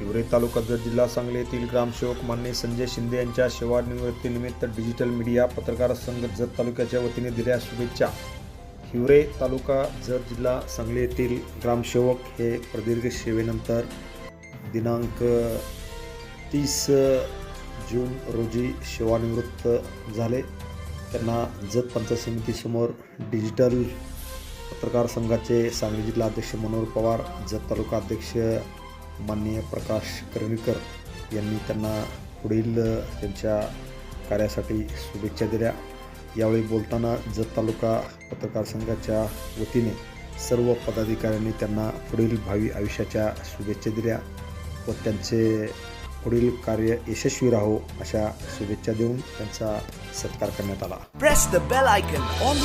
तालुका जत जिल्हा सांगली येथील ग्रामसेवक मान्य संजय शिंदे यांच्या सेवानिवृत्तीनिमित्त डिजिटल मीडिया पत्रकार संघ जत तालुक्याच्या वतीने दिल्या शुभेच्छा. हिवरे तालुका जत जिल्हा सांगली येथील ग्रामसेवक हे प्रदीर्घ सेवेनंतर दिनांक तीस जून रोजी सेवानिवृत्त झाले. त्यांना जत पंचायत समितीसमोर डिजिटल पत्रकार संघाचे सांगली जिल्हा अध्यक्ष मनोहर पवार जत तालुका अध्यक्ष माननीय प्रकाश करवीकर यांनी त्यांना पुढील त्यांच्या कार्यासाठी शुभेच्छा दिल्या. यावेळी बोलताना जत तालुका पत्रकार संघाच्या वतीने सर्व पदाधिकाऱ्यांनी त्यांना पुढील भावी आयुष्याच्या शुभेच्छा दिल्या व त्यांचे पुढील कार्य यशस्वी राहो अशा शुभेच्छा देऊन त्यांचा सत्कार करण्यात आला. Press the bell icon on